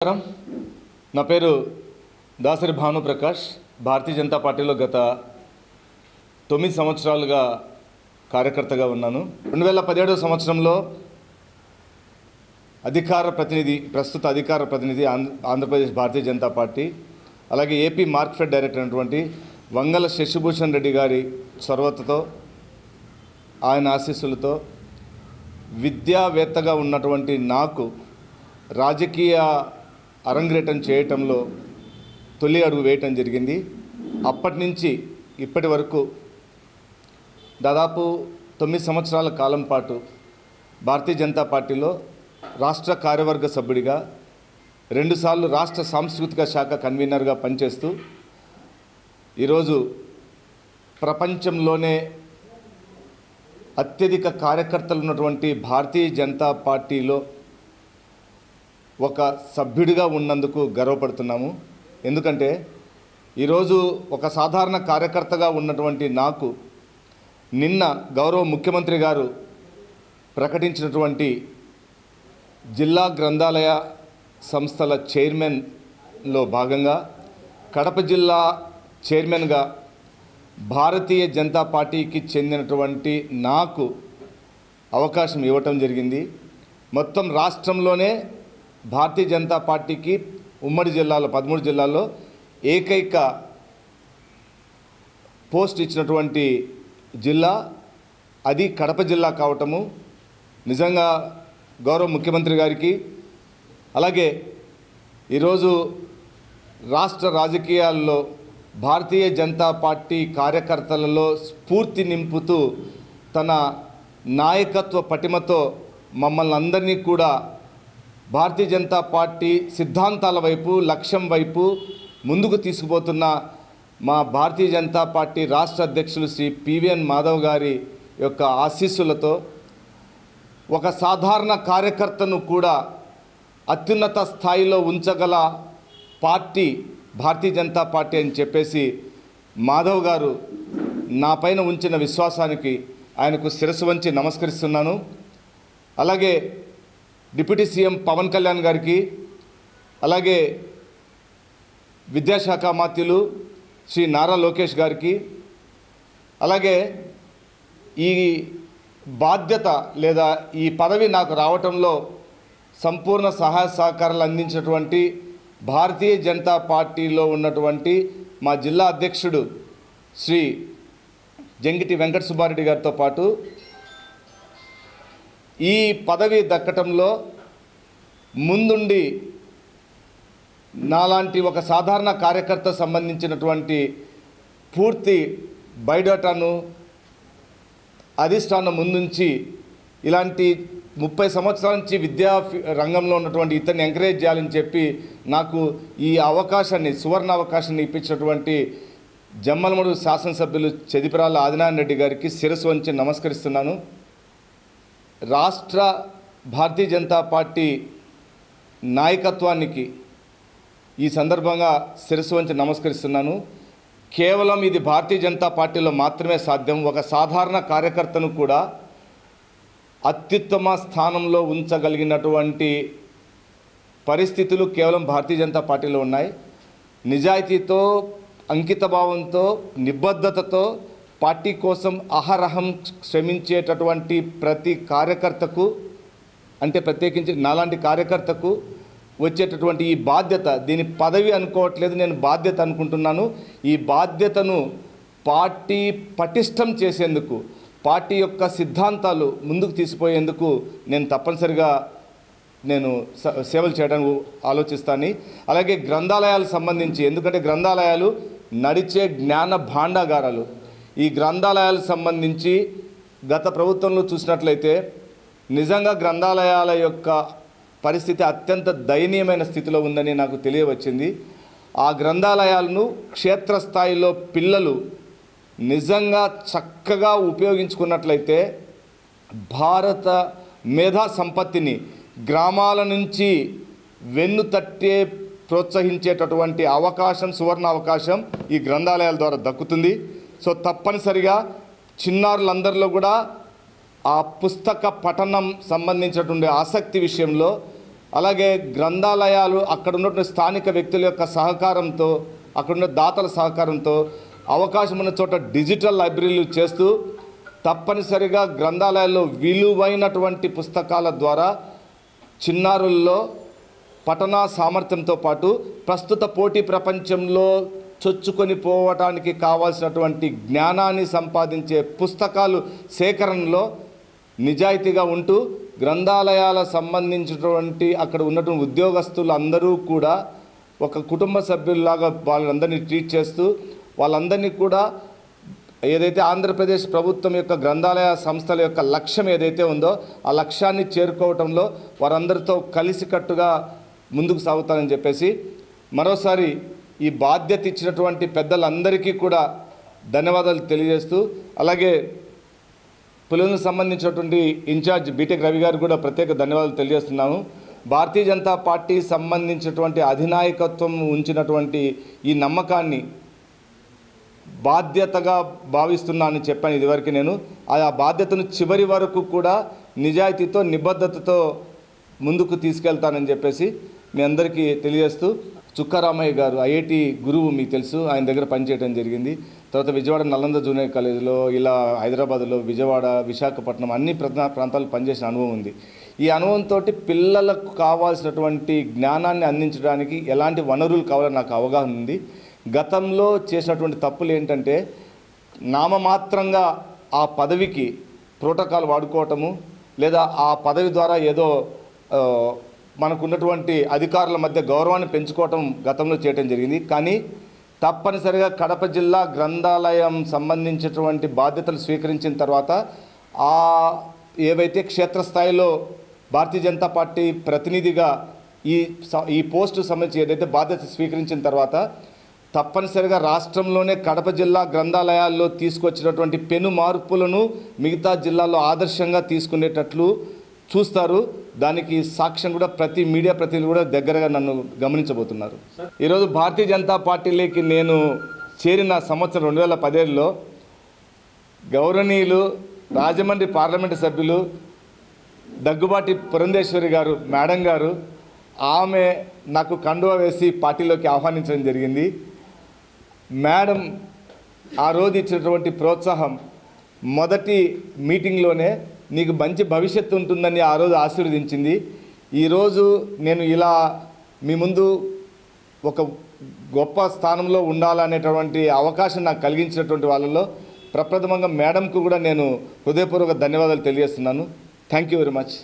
నమస్కారం. నా పేరు దాసరి భానుప్రకాష్ భారతీయ జనతా పార్టీలో గత తొమ్మిది సంవత్సరాలుగా కార్యకర్తగా ఉన్నాను. రెండు వేల పదిహేడవ సంవత్సరంలో అధికార ప్రతినిధి ప్రస్తుత అధికార ప్రతినిధి ఆంధ్ర ఆంధ్రప్రదేశ్ భారతీయ జనతా పార్టీ అలాగే ఏపీ మార్క్ఫెడ్ డైరెక్టర్ అయినటువంటి వంగల శశిభూషణ్ రెడ్డి గారి చొరవతతో ఆయన ఆశీస్సులతో విద్యావేత్తగా ఉన్నటువంటి నాకు రాజకీయ అరంగేటం చేయటంలో తొలి అడుగు వేయటం జరిగింది. అప్పటి నుంచి ఇప్పటి వరకు దాదాపు తొమ్మిది సంవత్సరాల కాలం పాటు భారతీయ జనతా పార్టీలో రాష్ట్ర కార్యవర్గ సభ్యుడిగా రెండుసార్లు రాష్ట్ర సాంస్కృతిక శాఖ కన్వీనర్గా పనిచేస్తూ ఈరోజు ప్రపంచంలోనే అత్యధిక కార్యకర్తలు ఉన్నటువంటి భారతీయ జనతా పార్టీలో ఒక సభ్యుడిగా ఉన్నందుకు గర్వపడుతున్నాము. ఎందుకంటే ఈరోజు ఒక సాధారణ కార్యకర్తగా ఉన్నటువంటి నాకు నిన్న గౌరవ ముఖ్యమంత్రి గారు ప్రకటించినటువంటి జిల్లా గ్రంథాలయ సంస్థల చైర్మన్లో భాగంగా కడప జిల్లా చైర్మన్గా భారతీయ జనతా పార్టీకి చెందినటువంటి నాకు అవకాశం ఇవ్వటం జరిగింది. మొత్తం రాష్ట్రంలోనే భారతీయ జనతా పార్టీకి ఉమ్మడి జిల్లాలో పదమూడు జిల్లాల్లో ఏకైక పోస్ట్ ఇచ్చినటువంటి జిల్లా అది కడప జిల్లా కావటము. నిజంగా గౌరవ ముఖ్యమంత్రి గారికి అలాగే ఈరోజు రాష్ట్ర రాజకీయాల్లో భారతీయ జనతా పార్టీ కార్యకర్తలలో స్ఫూర్తి నింపుతూ తన నాయకత్వ పటిమతో మమ్మల్ని అందరినీ కూడా భారతీయ జనతా పార్టీ సిద్ధాంతాల వైపు లక్ష్యం వైపు ముందుకు తీసుకుపోతున్న మా భారతీయ జనతా పార్టీ రాష్ట్ర అధ్యక్షులు శ్రీ పివిఎన్ మాధవ్ గారి యొక్క ఆశీస్సులతో ఒక సాధారణ కార్యకర్తను కూడా అత్యున్నత స్థాయిలో ఉంచగల పార్టీ భారతీయ జనతా పార్టీ అని చెప్పేసి మాధవ్ గారు నా పైన ఉంచిన విశ్వాసానికి ఆయనకు శిరస్సు వంచి నమస్కరిస్తున్నాను. అలాగే డిప్యూటీ సీఎం పవన్ కళ్యాణ్ గారికి అలాగే విద్యాశాఖ మాత్యులు శ్రీ నారా లోకేష్ గారికి అలాగే ఈ బాధ్యత లేదా ఈ పదవి నాకు రావటంలో సంపూర్ణ సహాయ సహకారాలు అందించినటువంటి భారతీయ జనతా పార్టీలో ఉన్నటువంటి మా జిల్లా అధ్యక్షుడు శ్రీ జంగిటి వెంకట సుబ్బారెడ్డి గారితో పాటు ఈ పదవి దక్కటంలో ముందుండి నాలాంటి ఒక సాధారణ కార్యకర్త సంబంధించినటువంటి పూర్తి బయోడేటాను అధిష్టానం ముందుంచి ఇలాంటి ముప్పై సంవత్సరాల నుంచి విద్యా రంగంలో ఉన్నటువంటి ఇతన్ని ఎంకరేజ్ చేయాలని చెప్పి నాకు ఈ అవకాశాన్ని సువర్ణ అవకాశాన్ని ఇప్పించినటువంటి జమ్మలమడు శాసనసభ్యులు చెదిపిరాల ఆదినారాయణ రెడ్డి గారికి శిరస్సు వంచి నమస్కరిస్తున్నాను. రాష్ట్ర భారతీయ జనతా పార్టీ నాయకత్వానికి ఈ సందర్భంగా శిరస్సు వంచి నమస్కరిస్తున్నాను. కేవలం ఇది భారతీయ జనతా పార్టీలో మాత్రమే సాధ్యం. ఒక సాధారణ కార్యకర్తను కూడా అత్యుత్తమ స్థానంలో ఉంచగలిగినటువంటి పరిస్థితులు కేవలం భారతీయ జనతా పార్టీలో ఉన్నాయి. నిజాయితీతో అంకితభావంతో నిబద్ధతతో పార్టీ కోసం అహరహం శ్రమించేటటువంటి ప్రతి కార్యకర్తకు అంటే ప్రత్యేకించి నాలాంటి కార్యకర్తకు వచ్చేటటువంటి ఈ బాధ్యత దీని పదవి అనుకోవట్లేదు నేను బాధ్యత అనుకుంటున్నాను. ఈ బాధ్యతను పార్టీ పటిష్టం చేసేందుకు పార్టీ యొక్క సిద్ధాంతాలు ముందుకు తీసిపోయేందుకు నేను తప్పనిసరిగా నేను స- సేవలు చేయడానికి ఆలోచిస్తాను. అలాగే గ్రంథాలయాలకు సంబంధించి ఎందుకంటే గ్రంథాలయాలు నడిచే జ్ఞాన భాండాగారాలు. ఈ గ్రంథాలయాలకు సంబంధించి గత ప్రభుత్వంలో చూసినట్లయితే నిజంగా గ్రంథాలయాల యొక్క పరిస్థితి అత్యంత దయనీయమైన స్థితిలో ఉందని నాకు తెలియవచ్చింది. ఆ గ్రంథాలయాలను క్షేత్రస్థాయిలో పిల్లలు నిజంగా చక్కగా ఉపయోగించుకున్నట్లయితే భారత మేధా సంపత్తిని గ్రామాల నుంచి వెన్ను తట్టే ప్రోత్సహించేటటువంటి అవకాశం సువర్ణ అవకాశం ఈ గ్రంథాలయాల ద్వారా దక్కుతుంది. సో తప్పనిసరిగా చిన్నారులందరిలో కూడా ఆ పుస్తక పఠనం సంబంధించినటువంటి ఆసక్తి విషయంలో అలాగే గ్రంథాలయాలు అక్కడ ఉన్నటువంటి స్థానిక వ్యక్తుల యొక్క సహకారంతో అక్కడున్న దాతల సహకారంతో అవకాశం ఉన్న చోట డిజిటల్ లైబ్రరీలు చేస్తూ తప్పనిసరిగా గ్రంథాలయాల్లో విలువైనటువంటి పుస్తకాల ద్వారా చిన్నారుల్లో పఠనా సామర్థ్యంతో పాటు ప్రస్తుత పోటీ ప్రపంచంలో చొచ్చుకొని పోవటానికి కావాల్సినటువంటి జ్ఞానాన్ని సంపాదించే పుస్తకాలు సేకరణలో నిజాయితీగా ఉంటూ గ్రంథాలయాల సంబంధించినటువంటి అక్కడ ఉన్నటువంటి ఉద్యోగస్తులు అందరూ కూడా ఒక కుటుంబ సభ్యుల్లాగా వాళ్ళందరినీ ట్రీట్ చేస్తూ వాళ్ళందరినీ కూడా ఏదైతే ఆంధ్రప్రదేశ్ ప్రభుత్వం యొక్క గ్రంథాలయ సంస్థల యొక్క లక్ష్యం ఏదైతే ఉందో ఆ లక్ష్యాన్ని చేరుకోవటంలో వారందరితో కలిసికట్టుగా ముందుకు సాగుతానని చెప్పేసి మరోసారి ఈ బాధ్యత ఇచ్చినటువంటి పెద్దలందరికీ కూడా ధన్యవాదాలు తెలియజేస్తూ అలాగే పులులకు సంబంధించినటువంటి ఇన్ఛార్జ్ బీటెక్ రవి గారు కూడా ప్రత్యేక ధన్యవాదాలు తెలియజేస్తున్నాము భారతీయ జనతా పార్టీ సంబంధించినటువంటి అధినాయకత్వం ఉంచినటువంటి ఈ నమ్మకాన్ని బాధ్యతగా భావిస్తున్నానని చెప్పాను ఇదివరకు నేను. ఆ బాధ్యతను చివరి వరకు కూడా నిజాయితీతో నిబద్ధతతో ముందుకు తీసుకెళ్తానని చెప్పేసి మీ అందరికీ తెలియజేస్తూ చుక్కారామయ్య గారు ఐఐటి గురువు మీకు తెలుసు ఆయన దగ్గర పనిచేయడం జరిగింది. తర్వాత విజయవాడ నలంద జూనియర్ కాలేజీలో ఇలా హైదరాబాద్లో విజయవాడ విశాఖపట్నం అన్ని ప్రధాన ప్రాంతాలు పనిచేసిన అనుభవం ఉంది. ఈ అనుభవంతో పిల్లలకు కావాల్సినటువంటి జ్ఞానాన్ని అందించడానికి ఎలాంటి వనరులు కావాలో నాకు అవగాహన ఉంది. గతంలో చేసినటువంటి తప్పులు ఏంటంటే నామమాత్రంగా ఆ పదవికి ప్రోటోకాల్ వాడుకోవటము లేదా ఆ పదవి ద్వారా ఏదో మనకున్నటువంటి అధికారుల మధ్య గౌరవాన్ని పెంచుకోవటం గతంలో చేయటం జరిగింది. కానీ తప్పనిసరిగా కడప జిల్లా గ్రంథాలయం సంబంధించినటువంటి బాధ్యతలు స్వీకరించిన తర్వాత ఆ ఏవైతే క్షేత్రస్థాయిలో భారతీయ జనతా పార్టీ ప్రతినిధిగా ఈ ఈ పోస్టు సంబంధించి ఏదైతే బాధ్యత స్వీకరించిన తర్వాత తప్పనిసరిగా రాష్ట్రంలోనే కడప జిల్లా గ్రంథాలయాల్లో తీసుకొచ్చినటువంటి పెను మార్పులను మిగతా జిల్లాల్లో ఆదర్శంగా తీసుకునేటట్లు చూస్తారు. దానికి సాక్ష్యం కూడా ప్రతి మీడియా ప్రతినిధులు కూడా దగ్గరగా నన్ను గమనించబోతున్నారు. ఈరోజు భారతీయ జనతా పార్టీలోకి నేను చేరిన సంవత్సరం రెండు వేల పదేళ్ళలో గౌరవనీయులు రాజమండ్రి పార్లమెంటు సభ్యులు దగ్గుబాటి పురంధేశ్వరి గారు మేడం గారు ఆమె నాకు కండువా వేసి పార్టీలోకి ఆహ్వానించడం జరిగింది. మేడం ఆ రోజు ఇచ్చినటువంటి ప్రోత్సాహం మొదటి మీటింగ్లోనే నీకు మంచి భవిష్యత్తు ఉంటుందని ఆ రోజు ఆశీర్వదించింది. ఈరోజు నేను ఇలా మీ ముందు ఒక గొప్ప స్థానంలో ఉండాలనేటటువంటి అవకాశం నాకు కలిగించినటువంటి వాళ్ళలో ప్రప్రథమంగా మేడంకు కూడా నేను హృదయపూర్వక ధన్యవాదాలు తెలియజేస్తున్నాను. Thank you very much